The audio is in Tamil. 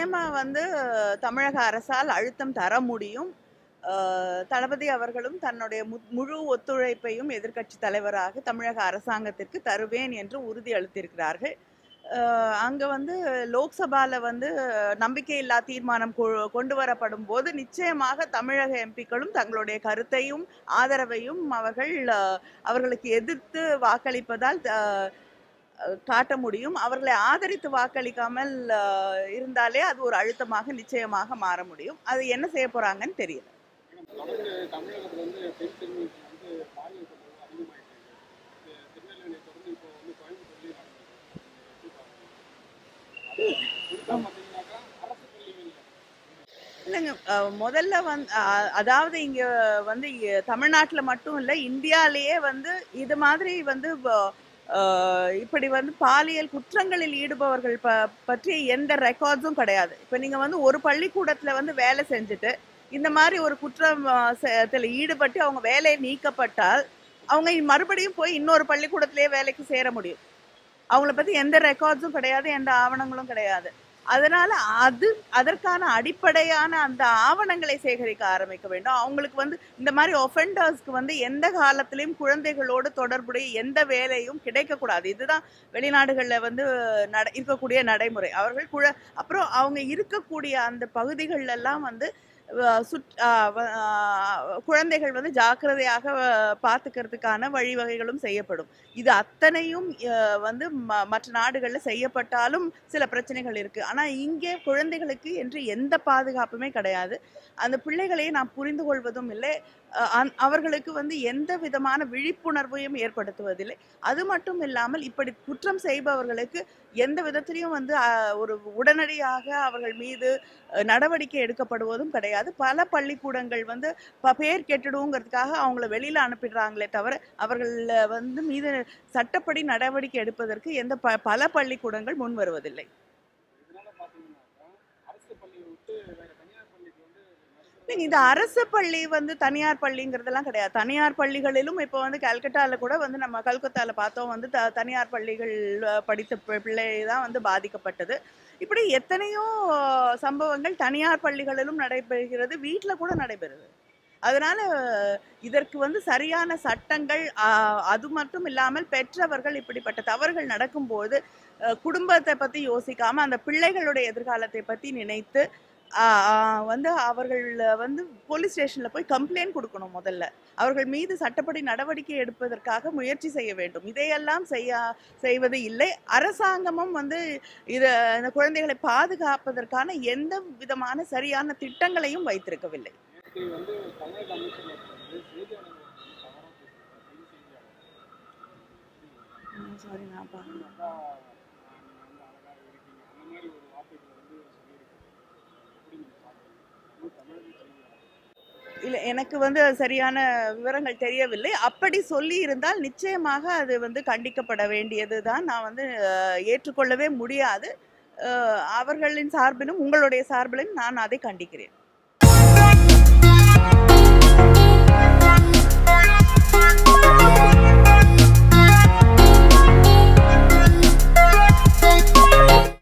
நிச்சயமாக வந்து தமிழக அரசால் அழுத்தம் தர முடியும். தளபதி அவர்களும் தன்னுடைய மு- முழு ஒத்துழைப்பையும் எதிர்க்கட்சி தலைவராக தமிழக அரசாங்கத்திற்கு தருவேன் என்று உறுதி அளித்திருக்கிறார்கள். அங்கே வந்து லோக்சபால வந்து நம்பிக்கையில்லா தீர்மானம் கொ- கொண்டு வரப்படும் போது நிச்சயமாக தமிழக எம்பிக்களும் தங்களுடைய கருத்தையும் ஆதரவையும் அவர்கள் அவர்களுக்கு எதிர்த்து வாக்களிப்பதால் காட்ட முடியும். அவர்களை ஆதரித்து வாக்களிக்காமல் இருந்தாலே அது ஒரு அழுத்தமாக நிச்சயமாக மாற முடியும். அது என்ன செய்ய போறாங்கன்னு தெரியல. இல்லைங்க முதல்ல வந் அதாவது இங்கே வந்து தமிழ்நாட்டில் மட்டும் இல்லை இந்தியாலேயே வந்து இது மாதிரி வந்து இப்படி வந்து பாலியல் குற்றங்களில் ஈடுபவர்கள் ப பற்றி எந்த ரெக்கார்ட்ஸும் கிடையாது. இப்போ நீங்க வந்து ஒரு பள்ளிக்கூடத்துல வந்து வேலை செஞ்சுட்டு இந்த மாதிரி ஒரு குற்றம் ஈடுபட்டு அவங்க வேலையை நீக்கப்பட்டால் அவங்க மறுபடியும் போய் இன்னொரு பள்ளிக்கூடத்திலேயே வேலைக்கு சேர முடியும். அவங்கள பத்தி எந்த ரெக்கார்ட்ஸும் கிடையாது எந்த ஆவணங்களும் கிடையாது. அதனால அது அதற்கான அடிப்படையான அந்த ஆவணங்களை சேகரிக்க ஆரம்பிக்க வேண்டும். அவங்களுக்கு வந்து இந்த மாதிரி ஒஃபெண்டர்ஸ்க்கு வந்து எந்த காலத்திலையும் குழந்தைகளோடு தொடர்புடைய எந்த வேலையும் கிடைக்கக்கூடாது. இதுதான் வெளிநாடுகளில் வந்து நட இருக்கக்கூடிய நடைமுறை. அவர்கள் குழ அப்புறம் அவங்க இருக்கக்கூடிய அந்த பகுதிகளெல்லாம் வந்து சுற் குழந்தைகள் வந்து ஜாக்கிரதையாக பார்த்துக்கிறதுக்கான வழிவகைகளும் செய்யப்படும். இது அத்தனையும் வந்து ம- மற்ற நாடுகளில் செய்யப்பட்டாலும் சில பிரச்சனைகள் இருக்குது ஆனால் இங்கே குழந்தைகளுக்கு என்று எந்த பாதுகாப்புமே கிடையாது. அந்த பிள்ளைகளை நாம் புரிந்து கொள்வதும் இல்லை. அந்- அவர்களுக்கு வந்து எந்த விதமான விழிப்புணர்வையும் ஏற்படுத்துவதில்லை. அது மட்டும் இல்லாமல் இப்படி குற்றம் செய்பவர்களுக்கு எந்த விதத்திலையும் வந்து ஒரு உடனடியாக அவர்கள் மீது நடவடிக்கை எடுக்கப்படுவதும் கிடையாது. பல பள்ளிக்கூடங்கள் வந்து பெயர் பேர் கெட்டுடுங்கிறதுக்காக அவங்கள வெளியில அனுப்பிடுறாங்களே தவிர அவர்கள் வந்து மீது சட்டப்படி நடவடிக்கை எடுப்பதற்கு எந்த ப பல பள்ளிக்கூடங்கள் முன் வருவதில்லை இல்லைங்க, இது அரசு பள்ளி வந்து தனியார் பள்ளிங்கிறதெல்லாம் கிடையாது. தனியார் பள்ளிகளிலும் இப்போ வந்து கல்கட்டால கூட வந்து நம்ம கல்கத்தால பார்த்தோம் வந்து த தனியார் பள்ளிகள் படித்த பி- பிள்ளை தான் வந்து பாதிக்கப்பட்டது. இப்படி எத்தனையோ சம்பவங்கள் தனியார் பள்ளிகளிலும் நடைபெறுகிறது வீட்டில் கூட நடைபெறுது. அதனால இதற்கு வந்து சரியான சட்டங்கள் அது மட்டும் இல்லாமல் பெற்றவர்கள் இப்படிப்பட்ட தவறுகள் நடக்கும்போது குடும்பத்தை பற்றி யோசிக்காமல் அந்த பிள்ளைகளுடைய எதிர்காலத்தை பற்றி நினைத்து வந்து அவர்கள் வந்து போலீஸ் ஸ்டேஷன்ல போய் கம்ப்ளைண்ட் கொடுக்கணும் முதல்ல. அவர்கள் மீது சட்டப்படி நடவடிக்கை எடுப்பதற்காக முயற்சி செய்ய வேண்டும். இதையெல்லாம் செய்ய செய்வது இல்லை. அரசாங்கமும் வந்து இத இந்த குழந்தைகளை பாதுகாப்பதற்கான எந்த விதமான சரியான திட்டங்களையும் வைத்திருக்கவில்லை. சாரி நான் பாருங்க அமைச்சர் ஒருத்தர் வந்து செய்தியாளர் ஒருத்தர் வந்து தவறா பேசியிருக்காரு பெண் செய்தியாளர் சாரி நான் பாருங்க அக்கா நீங்க வந்து அழகா இருக்கீங்க அந்த மாதிரி ஒரு வார்த்தைகளை வந்து சொல்லியிருக்காரு எப்படி நீங்க பார்க்குறீங்க அது தமிழக செய்தியாளர் இல்லை எனக்கு வந்து சரியான விவரங்கள் தெரியவில்லை. அப்படி சொல்லி இருந்தால் நிச்சயமாக அது வந்து கண்டிக்கப்பட வேண்டியதுதான். நான் வந்து ஏற்றுக்கொள்ளவே முடியாது. அவர்களின் சார்பிலும் உங்களுடைய சார்பிலும் நான் அதை கண்டிக்கிறேன்.